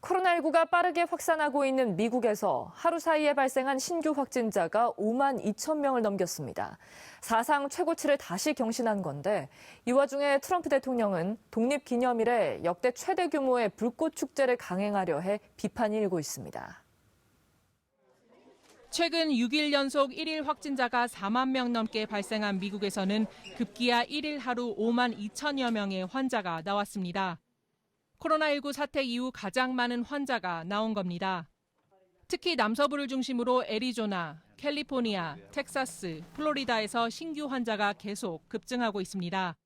코로나19가 빠르게 확산하고 있는 미국에서 하루 사이에 발생한 신규 확진자가 5만 2천 명을 넘겼습니다. 사상 최고치를 다시 경신한 건데 이 와중에 트럼프 대통령은 독립기념일에 역대 최대 규모의 불꽃 축제를 강행하려 해 비판이 일고 있습니다. 최근 6일 연속 1일 확진자가 4만 명 넘게 발생한 미국에서는 급기야 1일 하루 5만 2천여 명의 환자가 나왔습니다. 코로나19 사태 이후 가장 많은 환자가 나온 겁니다. 특히 남서부를 중심으로 애리조나, 캘리포니아, 텍사스, 플로리다에서 신규 환자가 계속 급증하고 있습니다.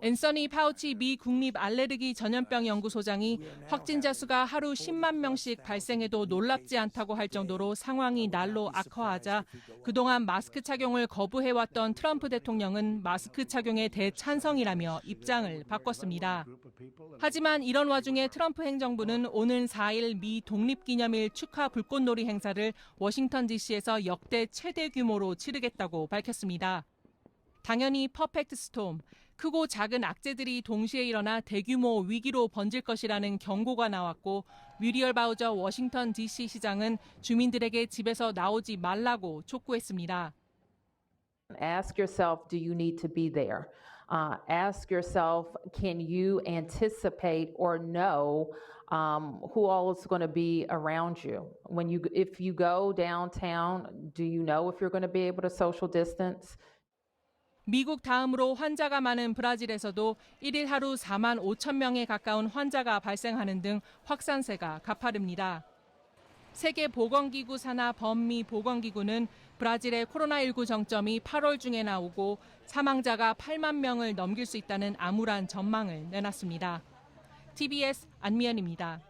앤서니 파우치 미 국립 알레르기 전염병 연구소장이 확진자 수가 하루 10만 명씩 발생해도 놀랍지 않다고 할 정도로 상황이 날로 악화하자 그동안 마스크 착용을 거부해왔던 트럼프 대통령은 마스크 착용에 대찬성이라며 입장을 바꿨습니다. 하지만 이런 와중에 트럼프 행정부는 오는 4일 미 독립기념일 축하 불꽃놀이 행사를 워싱턴 DC에서 역대 최대 규모로 치르겠다고 밝혔습니다. 당연히 퍼펙트 스톰, 크고 작은 악재들이 동시에 일어나 대규모 위기로 번질 것이라는 경고가 나왔고 뮤리얼 바우저 워싱턴 DC 시장은 주민들에게 집에서 나오지 말라고 촉구했습니다. Ask yourself, do you need to be there? Uh, ask yourself, can you anticipate or know um, who all is going to be around you? When you, if you go downtown, do you know if you're going to be able to social distance? 미국 다음으로 환자가 많은 브라질에서도 1일 하루 4만 5천 명에 가까운 환자가 발생하는 등 확산세가 가파릅니다. 세계보건기구 산하 범미 보건기구는 브라질의 코로나19 정점이 8월 중에 나오고 사망자가 8만 명을 넘길 수 있다는 암울한 전망을 내놨습니다. TBS 안미연입니다.